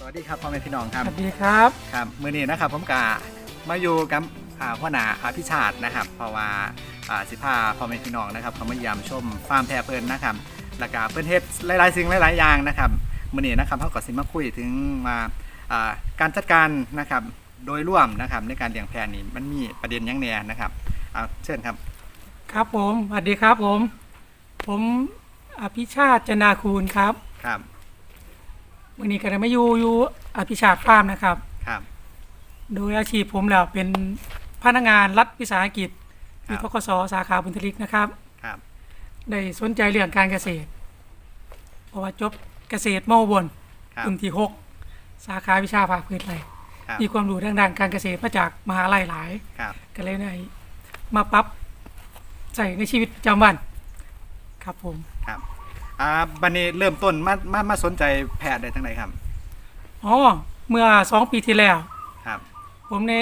สวัสดีครับพ่อแม่พี่น้องคสรับวัสดีครับครับ มือนี้นะครับผมกามาอยู่กับอ่าพ่อหนาอภิชาตินะครับ เพราะว่า อ่าสิพาพ่อแม่พี่น้องนะครับเขามาเยี่ยมชมฟาร์มแพะเพิ่นนะครับแล้วก็เพิ่นเฮ็ดหลายๆสิ่งหลายๆอย่างนะครับมือนี้นะครับเขาก็สิมาคุยถึงมาอ่าการจัดการนะครับโดยร่วมนะครับในการเลี้ยงแพะนี่มันมีประเด็นหยังแหน่นะครับเอาเชิญครับ ครับผมสวัสดีครับผม ผมอภิชาติจันดาคูณครับครับวันนี้ก็ได้มาอยู่อยู่อภิชาติฟาร์มนะครับ ครับ โดยอาชีพผมแล้วเป็นพนักงานรัฐวิสาหกิจครั ที่บทกศสาขาบุญทลิกนะครับครับได้สนใจเรื่องการเกษตร เพราะว่าจบเกษตรมอบนครับกลุ่มที่หกสาขาวิชาภาคพื้นเลยครับมีความรู้ทางด้านการเกษตรมาจากมหาลัยหลายครับก็เลยได้มาปรับใส่ในชีวิตประจำวัน ครับผมครับอ่าบันนี้เริ่มต้นมามามาสนใจแพะได้ทั้งไหนครับอ๋อเมื่อสองปีที่แล้วครับ ผมใน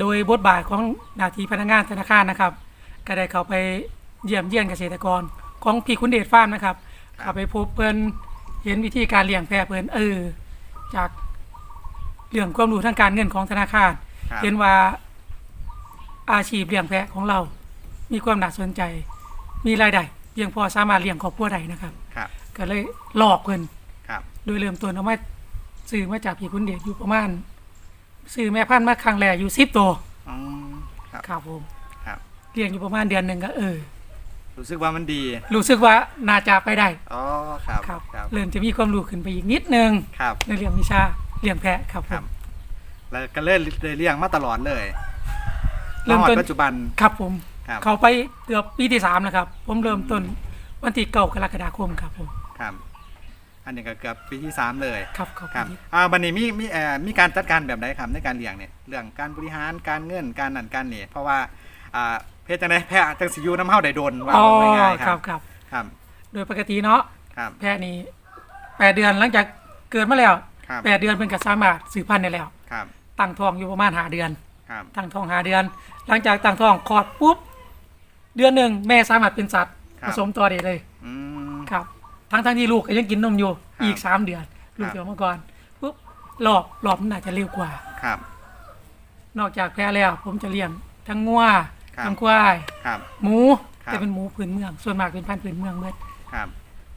โดยบทบาทของหน้าที่พนักงานธนาคารนะครับ ก็ได้เข้าไปเยี่ยมเยียนเกษตรกร ของพี่คุณเดชฟาร์มนะครับครับเข้าไปพบเพิ่นเห็นวิธีการเลี้ยงแพะเพิ่นเออจากเรื่องความรู้ทางการเงินของธนาคาร ครับ เห็นว่าอาชีพเลี้ยงแพะของเรา มีความน่าสนใจ มีรายได้เพียงพอสามารถเลี้ยงครอบครัวได้นะครับ ครับก็เลยหลอกเพิ่น ครับ โดยเริ่มต้นเอามาซื้อมาจากพี่คุณเดชอยู่ประมาณ ซื้อแม่พันธุ์มาครั้งแรกอยู่สิบตัวอืมครับ ครับผมครับ เลี้ยงอยู่ประมาณเดือนหนึ่งก็เออ รู้สึกว่ามันดี รู้สึกว่าน่าจะไปได้ อ๋อ ครับ ครับ ครับ เริ่มจะมีความรู้ขึ้นไปอีกนิดนึงครับ ในเรื่องวิชาเลี้ยงแพะครับผครับมแล้วก็เล่นเลยเลี้ยงมาตลอดเลยเริ่มต้นาฮอดปัจจุบัน ครับผม ครับ เขาไปเกือบปีที่สามแล้วครับ ผมเริ่มต้นวันที่เก้ากรกฎาคมครับผม ครับ อันนี้ก็เกือบปีที่สามเลยครับขอบครับคุณอ่าบันนี้มีมีเอ่อมีการจัดการแบบไหนครับในการเลี้ยงเนี่ยเรื่องการบริหารการเงินการนั่นการนี่เพราะว่าอ่าเพศจังไดแพะจังสิอยูน้ำเฮาได้โดนว่าอ๋อง่ายๆคครัรับบครับ ครับโดยปกติเนาะครับ แพะนี้แปดเดือนหลังจากเกิดมาแล้วครับ แปดเดือนเป็นก็สามารถสืบพันธุ์ได้แล้ว ครับตั้งท้องอยู่ประมาณหาเดือน ครับตั้งท้องหาเดือน หลังจากตั้งท้องคลอดปุ๊บ เดือนหนึ่งแม่สามารถเป็นสัตว์ครับผสมตัวได้เลยอืมครับ ทั้งทั้งที่ลูกก็ยังกินนมอยู่ครับอีกสามเดือน ลูกครับ เดี๋ยวมาก่อนปุ๊บรอบรอบมันอาจจะเร็วกว่า ครับ นอกจากแพะแล้วผมจะเลี้ยงทั้งงัวครับ ทั้งควายครับ หมู ครับ แต่เป็นหมูพื้นเมือง ส่วนมากเป็นพันธุ์พื้นเมืองเบิดครับ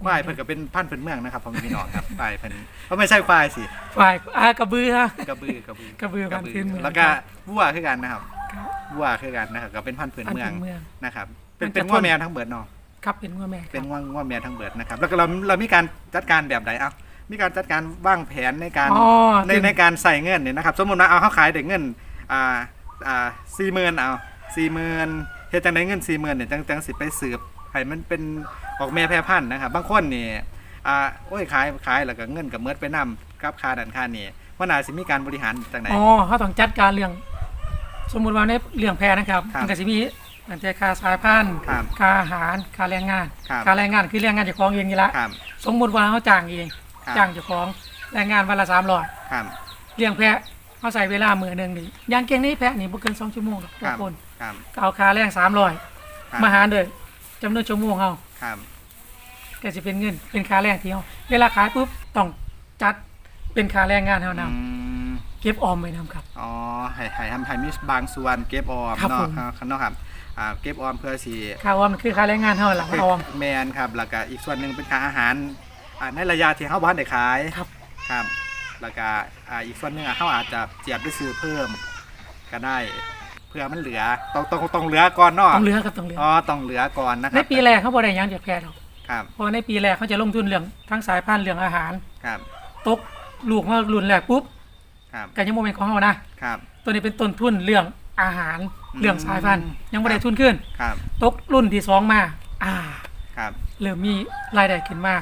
ควายเพิ่นก็เป็นพันธุ์พื้นเมืองนะครับพ่อแม่พี่น้องครับควายเพิ่นก็ไม่ใช่ควายสิควายอากระบือฮะ กระบือกระบือกระบือพันธุ์พื้นเมืองแล้วก็วัวคือกันนะครับครับวัวคือกันนะครับก็เป็นพันธุ์พื้นพันธุ์เมืองพื้นเมืองนะครับ เป็นมันจะเป็นงัวทนแม่ทั้งเบิดเนาะ ครับเป็นงัวแม่คเป็รันบงัวงัวแม่ทั้งเบิดนะครับ แล้วก็เราเรามีการจัดการแบบไหนเอ้ามีการจัดการวางแผนในการอ๋อในถึง ในการใส่เงินเนี่ยนะครับ สมมติว่าเอาเขาขายได้เงินอ่าอ่าสี่หมื่นเอาสี่หมื่นเฮ็ดจังไดเงินสี่หมื่นเนี่ยจังจังสิไปสืบให้มันเป็นออกแม่แพร่พันธุ์นะครับบางคนนี่อ่าโอ้ยขายขายแล้วก็เงินกับเมิดไปนํกับค่าดันค่านี่ว่าน่าสิมีการบริหารจังไดอ๋อเขาต้องจัดการเรื่อง สมมุติว่าในเรื่องแพะนะครับครับ มันก็จะมี ตั้งแต่ค่าสายพันธุ์ครับค่าอาหารค่าแรงงานครับค่าแรงงานคือแรงงานเจ้าของเองนี่ละครับสมมุติว่าเขาจ้างเองครับ จ้างเจ้าของแรงงานวันละสามร้อยครับเลี้ยงแพะเขาใส่เวลามือหนึ่งนี่อยางเก่งนี่แพะนี่บ่เกินสองชั่วโมงกับคทุรักบคนครับก็เอาค่าแรงสามร้อยครับมาหารเลยจำนวนชั่วโมงเขาครับก็จะเป็นเงินเป็นค่าแรงที่เขาเวลาขายปุ๊บต้องจัดเป็นค่าแรงงานเขานอืมำ เก็บออมไว้นำครับ อ๋อให้ให้ทำให้มีบางส่วนเก็บออมครับเนาะผม ครับเนาะครับอ่าเก็บออมเพื่อสิค่าออมมันคือค่าแรงงานเขาหลังออม แมนครับแล้วก็อีกส่วนหนึ่งเป็นค่าอาหารอ่าในระยะที่เฮาบ้านได้ขายครับ ครับแล้วก็อ่าอีกส่วนหนึ่งอะเฮาอาจจะเจียบด้วยซื้อเพิ่มก็ได้ เพื่อมันเหลือต้องต้องต้องเหลือก่อนเนาะต้องเหลือครับต้องเหลืออ๋อต้องเหลือก่อนนะคในรับปีแรกเขาบ่ได้หยังจากแพะหรอกครับเพราะในปีแรกเขาจะลงทุนเรื่องทั้งสายพันธุ์เรื่องอาหาร ครับ ตกลูกมารุ่นแรกปุ๊บ ครับก็ยังโมเมนต์ของเขานะครับ ตัวนี้เป็นต้นทุนเรื่องอาหารอืมเรื่องสายพันธุ์ยังไม่ได้ครับ ทุนขึ้น ครับตกรุ่นที่สองมา อ่าครับเริ่มมีรายได้ขึ้นมา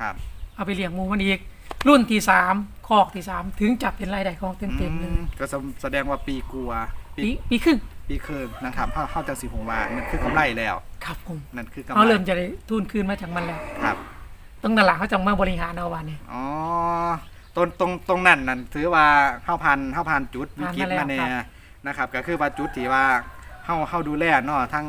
ครับเอาไปเลี้ยงหมูมันอีก รุ่นที่สามคอกที่สามถึงจะเป็นรายได้ของเต็มๆเลอืยมก็แสดงว่าปีกลัวาปีปีปีครึ่งปีครึ่งนะครับเฮาเฮาจังสิหงว่ามันคือกำไรแล้ว ครับผมนั่นคือกำไรเขาเริ่มจะได้ทุนคืนมาจากมันแล้ว ครับ ต้องนั่นหลังเขาจะมาบริหารเอาวันนี้อ๋อ ตรงตรงตรงนั้นนั่นถือว่าเข้าพันเข้าพันจุดวิกฤตผ่านมาแล้วมาแน่ครับนะครับ ก็คือว่าจุดที่ว่าเข้าเข้าดูแลเนาะทั้ง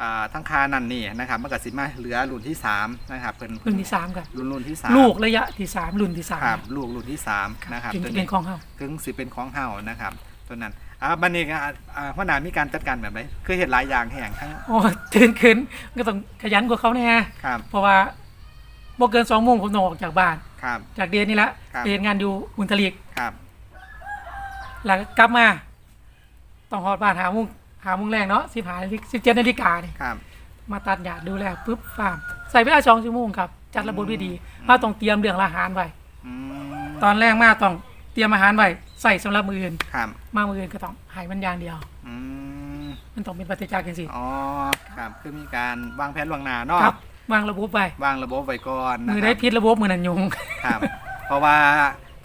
อ่าทั้งคานั่นนี่นะครับมันก็สิมาเหลือรุ่นที่สามนะครับเป็นรุ่นที่สามครับรุ่นรุ่นที่สามลูกระยะที่สามรุ่นที่สามครับลูกรุ่นที่สามนะครับถึงตัวจะเป็นของเขากึ่งสิเป็นของเฮานะครับตัวนั้นอ่าบันนี้ก็อ่าอ่าหัวหน้ามีการจัดการแบบไหนคือเห็นหลายอย่างแห่งทั้งโอ้ตื่นขึ้นก็ต้องขยันกว่าเขาแน่ครับเพราะว่าบ่เกินสองโมงผมต้องออกจากบ้าน ครับ จากเดือนนี้ละครับ ไปเรียนงานอยู่อุนทลีกครับแล้วก็กลับมา ต้องหอดบ้านหาโมุงหาโมุงแรงเนาะสิบหาสิบเจ็ดนาฬิกาเนี่ยครับ มาตัดหญ้าดูแลปุ๊บฟาร์มใส่เวลาสองชั่วโมงครับ จัดระบบไว้ดีเราต้องเตรียมเรื่องอาหารไว้อืมตอนแรกมาต้องเตรียมอาหารไว้ใส่สำหรับมืออื่น ครับ มามืออื่นก็ต้องใหายมันอย่างเดียว อืมมันต้องเป็นปฏิจจากันสิ อ๋อ ครับ คือมีการวางแผนล่วงหน้าเนาะ ครับ วางระบบไว้วางระบบไว้ก่อนนะมือคได้รับพิษระบบมือนันยุงครับ เพราะว่า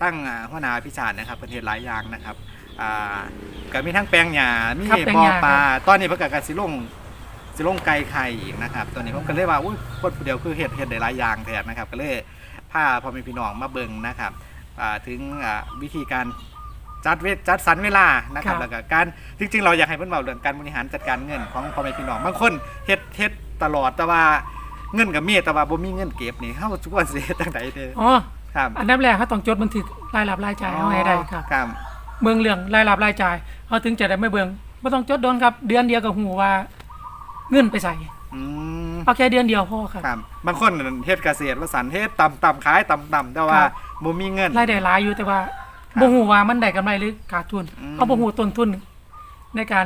ตั้งอ่าหัวหน้าพิชาตินะครับประเทศหลายอย่างนะครับอ่าก็มีทั้งแปลงหญ้ามีครับแปลงบ่อหญ้าปลาครับตอนนี้เพิ่นก็กสิลงสิลงไก่ไข่อีกนะครับตอนนี้ผมก็เลยว่าอุ้ยคนผู้เดียวคือเฮ็ดเฮ็ดได้หลายอย่างแทนนะครับ ก็เลยพาพ่อแม่พี่น้องมาเบิ่งนะครับอ่าถึงอ่าวิธีการจัดเวทจัดสรรเวลานะครับครับแล้วก็การจริงๆ เราอยากให้เพิ่นเว้าเรื่องการบริหารจัดการเงินของพ่อแม่พี่น้องบางคนเฮ็ดเฮ็ดตลอดแต่ว่า เงินก็มีแต่ว่าบ่มีเงินเก็บนี่เฮาทุกวันสิเฮ็ดจังไดเด้ออ๋อครับอันดับแรกเขาต้องจดบันทึกรายรับรายจ่ายเอาให้ได้ครับครับเมืองเรื่องรายรับรายจ่ายเขาถึงจะได้ไม่เบืองไม่ต้องจดโดนครับ เดือนเดียวกับหูว่า เงินไปใส่อืมเอาแค่เดือนเดียวพอครับครับบางคนนั่นเฮ็ดเกษตรว่าสันเฮ็ดต่ำต่ำขายต่ำต่ำแต่ว่าครับบ่มีเงินรายได้หลายอยู่แต่ว่าบ่หูว่ามันได้กำไรหรือขาดทุนอืมเอาบ่หูต้นทุน ในการ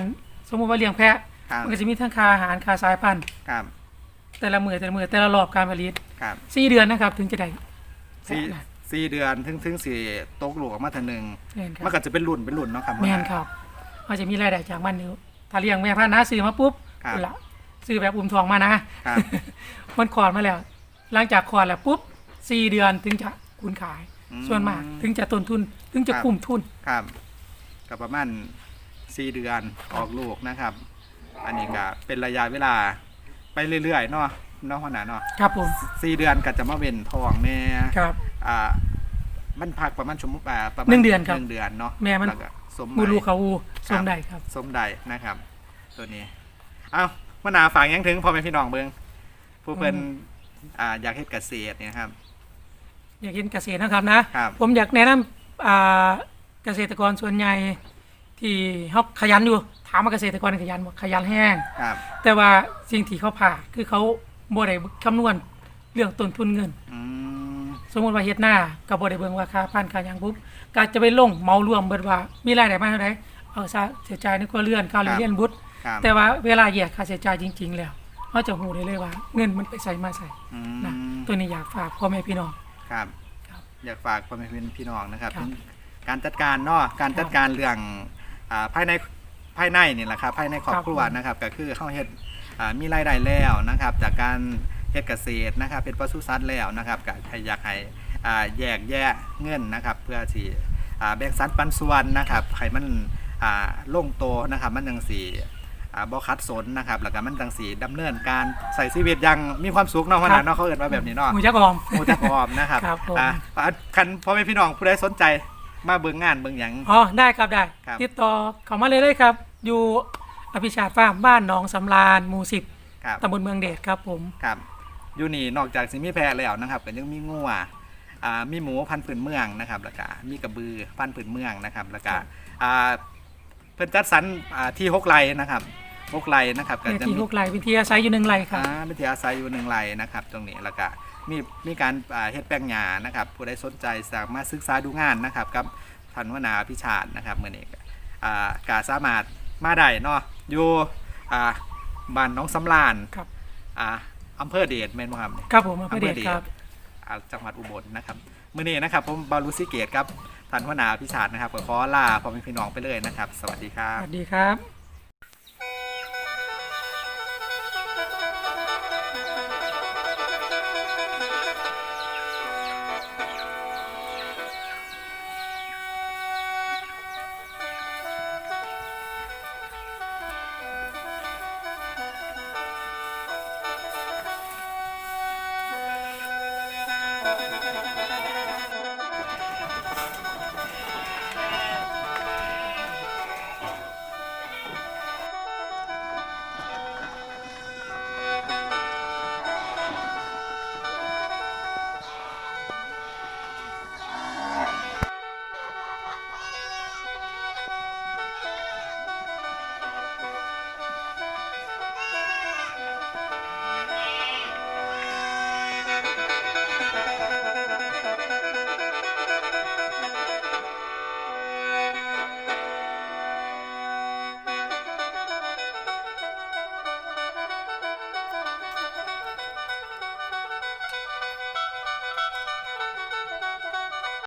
สมมุติว่าเลี้ยงแพะครับมันก็จะมีทั้งค่าอาหารค่าสายพันธุ์ครับ แต่ละมือแต่ละมือแต่ละรอบการผลิตครับสี่เดือนนะครับ ถึงจะได้สี่แพะสี่เดือนถึงถึงสี่ตกลูกออกมาเทีหนึ่งแม่นคมันรับก็จะเป็นรุ่นเป็นรุ่นเนาะครับแม่นครับเขาจะมีรายได้จากมันอยู่ถ้าเลี้ยงแม่พันธุ์นะซื้อมาปุ๊บครับ เอาละซื้อแบบอุ้มทองมานะครับ มันคลอดมาแล้ว หลังจากคลอดแล้วปุ๊บสี่เดือนถึงจะคุณขาย อืมส่วนมากถึงจะต้นทุน ถึงจะครับ คุ้มทุน ครับก็ประมาณสี่เดือนออกลูกนะครับ อันนี้ก็เป็นระยะเวลา ไปเรื่อยๆเนาะเนาะหัวหน้าเนาะครับผมสี่เดือนก็จะมาเว้นทองแม่ครับ อ่า มันพักประมาณชั่วโมงอ่าประมาณหนึ่งเดือนครับหนึ่งเดือนเนาะแม่มันล้วก็สมมูลูใบเขาอูคสรับมได้ครับสมใดนะครับ ตัวนี้เอามะนาวฝากหยังถึงพ่อแม่พี่น้องเบิงผู้เพิ่นอืมอ่าอยากเฮ็ดเกษตรเนี่ยครับ อยากเห็นเกษตรนะครับนะครับผมอยากแนะนำอ่าเกษตรกรส่วนใหญ่ที่เขาขยันอยู่ ถามว่าเกษตรกรขยันบ่ขยันแห้ง ครับ แต่ว่าสิ่งที่เขาผ่าดคือเขาบ่ได้คำนวณเรื่องต้นทุนเงิน อืม สมมติว่าเฮ็ดหน้าก็บ่ได้เบิ่งว่าค่าพันค่าหยังปุ๊บก็จะไปลงเหมารวมเบิดว่ามีรายได้มาเท่าใดเอาซะเสียจ่ายในครัวเรือนค่าเรียนบุตร ครับแต่ว่าเวลาแยกค่าใช้จ่ายจริง ๆ แล้วเขาจะหูได้เลยว่า เงินมันไปใส่มาใส่อืนะมตัวนี้อยากฝากพ่อแม่พี่น้อง ครับ ครับอยากฝากพ่อแม่พี่น้องนะครับครับ ถึงการจัดการเนาะการจัดการเรื่องอ่าภายใน ภายในนี่แหละครับภายในครอบครับครัวผมนะครับก็คือเขาเฮ็ดอ่ามีรายได้แล้วนะครับ จากการเฮ็ดเกษตรนะครับเป็นปศุสัตว์แล้วนะครับก็ให้อยากให้อ่าแยกแยะเงินนะครับ เพื่อที่อ่าแบ่งสรรปันส่วนนะครับให้มันอ่าลงโตวนะครับมันจังสีอ่าบ่คัดสนนะครับแล้วก็มันจังสีดำเนินการใส่ชีวิตอยังมีความสุขเนาะเพราะนั้นเนาะเขาเอิ้นว่าแบบนี้เนาะ หมูจักออม หมูจักออมนะครับครับผม อ่าอ่าคันพ่อแม่พี่น้องผู้ใดสนใจ มาเบิ่งงานเบิ่งหยัง อ๋อได้ครับได้ ครับ ติดต่อเข้ามาเลยเลยครับ อยู่อภิชาติฟาร์มบ้านหนองสำราญหมู่สิบครับตำบลเมืองเดชครับผม ครับอยู่นี่นอกจากสิมีแพะแล้วนะครับก็ยังมีงัวอ่ามีหมูพันธุ์ผืนเมืองนะครับแล้วก็มีกระบือพันธุ์ผืนเมืองนะครับแล้วก็อ่าเพิ่นจัดสรรอ่าที่หกไร่นะครับ หกไร่นะครับก็ในจะที่มีลูกไหลวิทยาศัยอยู่หนึ่งไหลครับอ่าวิทยาศาสตร์อยู่หนึ่งไร่นะครับตรงนี้แล้วก็มีมีการอ่าเฮ็ดแป้งหญ้านะครับผู้ใดสนใจสามารถศึกษาดูงานนะครับกับท่านหัวหน้าพิชาตินะครับมื้อนี้ก็อ่ากาสามารถมาได้เนาะอยู่อ่าบ้านหน้องสำรานครับ อ่าอำเภอเดชแม่นบ่ครับ ครับผมอภิเดชครับ อ่าจังหวัดอุบลนะครับมื้อนี้นะครับผมบารุสิเกตครับท่านหัวหน้าพิชาตินะครับก็ขอลาพ่อแม่พี่น้องไปเลยนะครับ สวัสดีครัสบ วัสดีครับ